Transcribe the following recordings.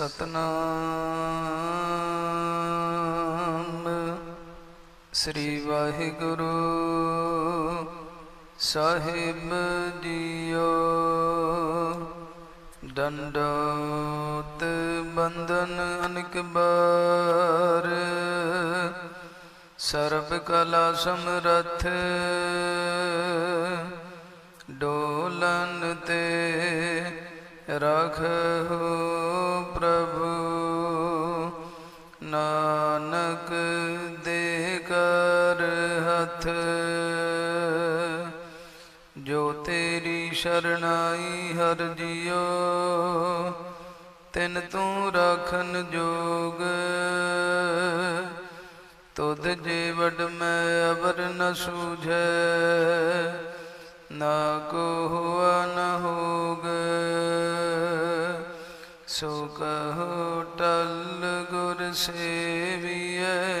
ਸਤਨਾਮ। ਸ੍ਰੀ ਵਾਹਿਗੁਰੂ ਸਾਹਿਬ ਜੀਓ। ਦੰਡੋਤ ਬੰਧਨ ਅਨਕ ਬਾਰ। ਸਰਬ ਕਲਾ ਸਮਰਥ। ਡੋਲਨ ਤੇ ਰਖੋ ਹੱਥ ਜੋ ਤੇਰੀ ਸ਼ਰਣਾਈ ਹਰ ਜਿਉ, ਤਿਨ ਤੂੰ ਰਾਖਨ ਜੋਗ। ਤੁਧ ਜੇ ਵਡ ਮੈਂ ਅਬਰ ਨ ਸੂਝੈ, ਨਾ ਕੋ ਹੁਆ ਨ ਹੋਗ। ਸੋ ਕਹੋ ਟਲ ਗੁਰ ਸੇਵੀਐ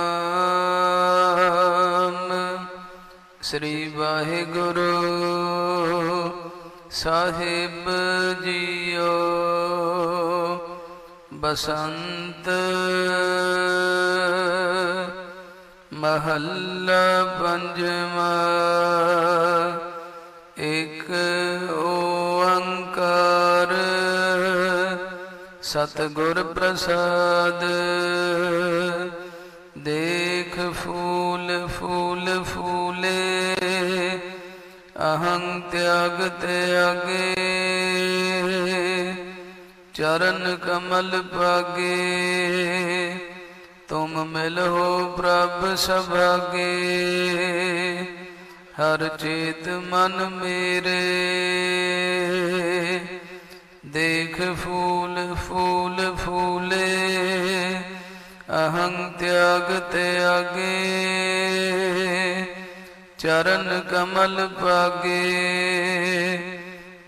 ਸ੍ਰੀ ਵਾਹਿਗੁਰੂ ਸਾਹਿਬ ਜੀਓ। ਬਸੰਤ ਮਹੱਲਾ ਪੰਜਵਾ, ਇੱਕ ਓੰਕਾਰ ਸਤਿਗੁਰ ਪ੍ਰਸਾਦ। ਦੇਖ ਫੂਲ ਫੂਲ ਫੂਲੇ ਅਹੰ ਤਿਆਗ ਤਿਆਗੇ ਚਰਨ ਕਮਲ ਪਾਗੇ, ਤੁਮ ਮਿਲੋ ਪ੍ਰਭ ਸਭਾਗੇ। ਹਰ ਚੇਤ ਮਨ ਮੇਰੇ, ਦੇਖ ਫੂਲ ਫੂਲ ਫੂਲੇ, ਅਹੰ ਤਿਆਗ ਤਿਆਗੇ ਚਰਨ ਕਮਲ ਪਾਗੇ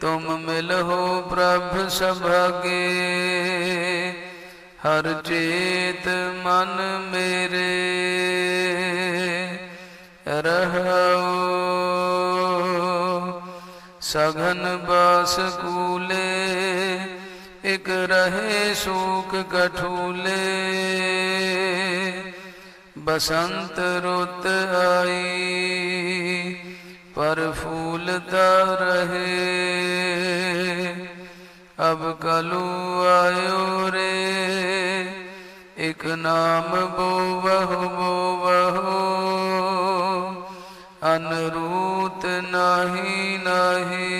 ਤੁਮ ਮਿਲੋ ਪ੍ਰਭ ਸਭਾਗੇ। ਹਰ ਚੇਤ ਮਨ ਮੇਰੇ ਰਹੋ ਸਗਨ ਬਾਸ ਕੂਲੇ, ਇਕ ਰਹੇ ਸੂਖ ਕਠੂਲੇ। ਬਸੰਤ ਰੁੱਤ ਆਈ, ਪਰ ਫੂਲਦਾ ਰਹੇ। ਅਬ ਕਲੂ ਆਇਓ ਰੇ, ਇਕ ਨਾਮ ਬੋਵਹੁ ਬੋਵਹੁ ਅਨਰੂਤ ਨਾਹੀ ਨਾਹੀ।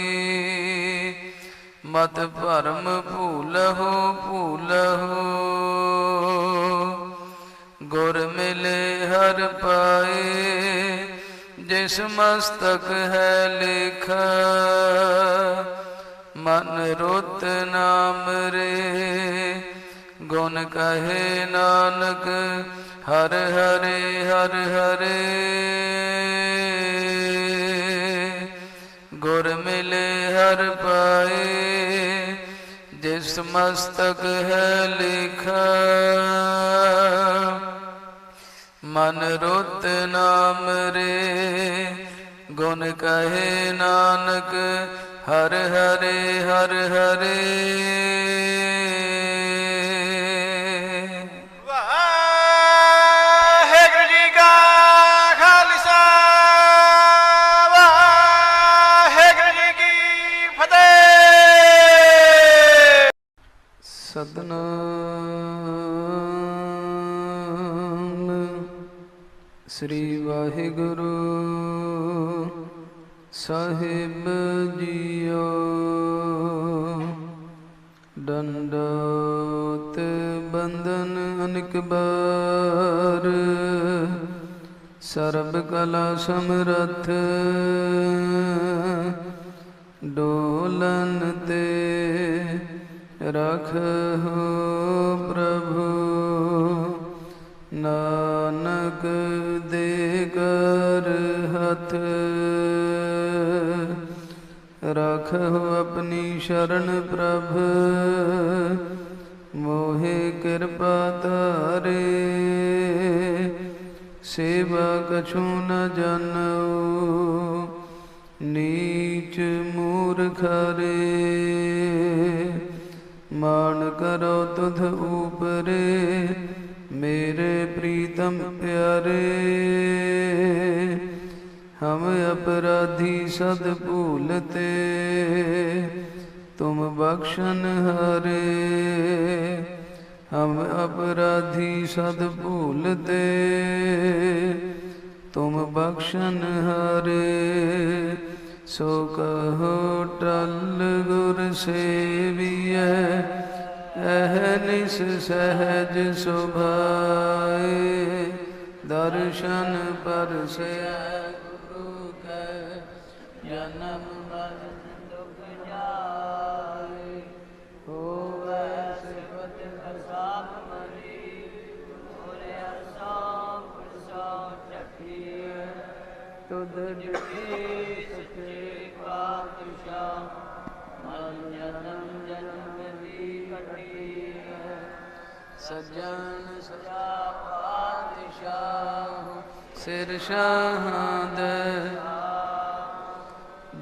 ਮਤ ਭਰਮ ਭੂਲਹੁ ਭੂਲਹੁ। ਹਰ ਪਾਏ, ਜਿਸ ਮਸਤਕ ਹੈ ਲੇਖਾ। ਮਨ ਰੁੱਤ ਨਾਮ ਰੇ, ਗੁਣ ਕਹੇ ਨਾਨਕ, ਹਰ ਹਰੇ ਹਰ ਹਰੇ। ਗੁਰ ਮਿਲੇ ਹਰ ਪਾਏ, ਜਿਸ ਮਸਤਕ ਹੈ ਲਿਖਾ। ਮਨ ਰੁੱਤ ਨਾਮ ਰੇ ਗੁਣ ਕਹੇ ਨਾਨਕ ਹਰ ਹਰੇ ਹਰ ਹਰੇ। ਵਾਹਿਗੁਰੂ ਜੀ ਕਾ ਖਾਲਸਾ ਵਾਹਿਗੁਰੂ ਜੀ ਕੀ ਫਤਿਹ। ਸਤਨਾਮ। ਸ੍ਰੀ ਵਾਹਿਗੁਰੂ ਸਾਹਿਬ ਜੀਓ। ਦੰਡੋਤ ਬੰਦਨ ਅਨਿਕ ਬਾਰ, ਸਰਬ ਕਲਾ ਸਮਰਥ, ਡੋਲਨ ਤੇ ਰਖੋ ਪ੍ਰਭੂ। ਹੱਥ ਰਖੋ ਆਪਣੀ ਸ਼ਰਨ ਪ੍ਰਭ। ਮੋਹਿ ਕਿਰਪਾ ਤਾਰੇ ਸੇਵਾ ਕਛੂ ਨ ਜਾਣੋ ਨੀਚ ਮੂਰਖਰੇ ਮਾਨ ਕਰੋ ਤੁਧ ਊਪਰੇ ਮੇਰੇ ਪ੍ਰੀਤਮ ਪਿਆਰੇ। ਹਮ ਅਪਰਾਧੀ ਸਦ ਭੂਲਤੇ, ਤੁਮ ਬਖਸ਼ਨ ਹਰੇ। ਹਮ ਅਪਰਾਧੀ ਸਦ ਭੂਲਤੇ, ਤੁਮ ਬਖਸ਼ਨ ਹਰੇ। ਸੋ ਕਹੋ ਟਲ ਗੁਰ ਸੇਵੀਐ ਅਹਨਿਸ ਸਹਜ ਸੁਭਾਏ। ਦਰਸ਼ਨ ਪਰਸੈ ਜਨਮ ਮਰਨ ਦੁਖ ਜਾਏ, ਹੋਵੈ ਸਿਫਤ ਅਸਾਪ ਮਨੀ ਹੋਰਿਆ ਸਾਪ ਸੋ ਚਖੀਐ ਤੁਧ ਜਿਤੇ ਸਚੇ ਪਾਤਸ਼ਾਹ ਮਨ ਜਨਮ ਜਨਮ ਦੀ ਕਟੀ ਸਜਣ ਸਜਾ ਪਾਤਸ਼ਾਹ, ਸਿਰ ਸ਼ਾਹਦ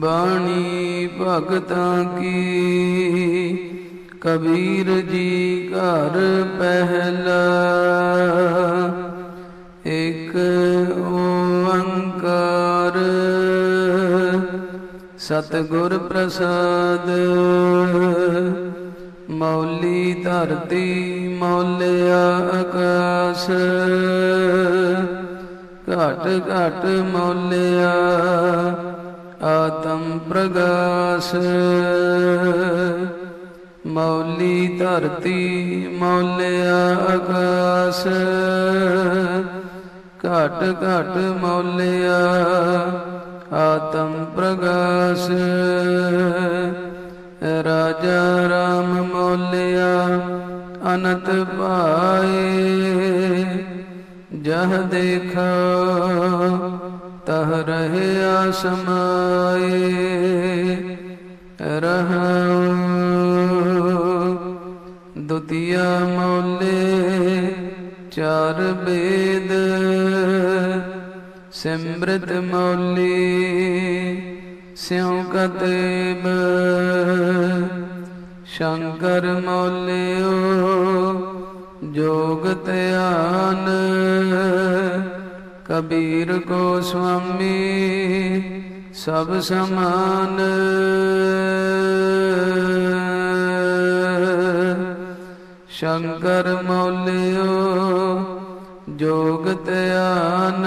ਬਾਣੀ ਭਗਤਾਂ ਕੀ? ਕਬੀਰ ਜੀ ਘਰ ਪਹਿਲਾ। ਇਕ ਓੰਕਾਰ। ਸਤਿਗੁਰ ਪ੍ਰਸਾਦ। ਮੌਲੀ ਧਰਤੀ ਮੌਲਿਆ ਆਕਾਸ। ਘਟ ਘਟ ਮੌਲਿਆ ਆਤਮ ਪ੍ਰਗਾਸ। ਮੌਲੀ ਧਰਤੀ ਮੌਲਿਆ ਆਕਾਸ ਘਟ ਘਟ ਮੌਲਿਆ ਆਤਮ ਪ੍ਰਗਾਸ। ਰਾਜਾ ਰਾਮ ਮੌਲਿਆ ਅਨੰਤ ਪਾਏ ਜਹ ਦੇਖਾ ਤਹ ਰਹਿਆ ਸਮਾਏ ਰਹਾਉ। ਦੁਤੀਆ ਮੌਲੇ, ਚਾਰ ਬੇਦ, ਸਿਮਰਤ ਮੌਲੀ, ਸਿਉ ਕਤੇਬ। ਸ਼ੰਕਰ ਮੌਲਿਓ, ਜੋਗ ਧਿਆਨ। ਕਬੀਰ ਗੋਸਵਾਮੀ ਸਭ ਸਮਾਨ। ਸ਼ੰਕਰ ਮੌਲਿਓ ਜੋਗ ਧਿਆਨ।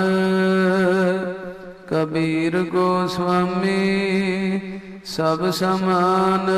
ਕਬੀਰ ਗੋਸਵਾਮੀ ਸਭ ਸਮਾਨ।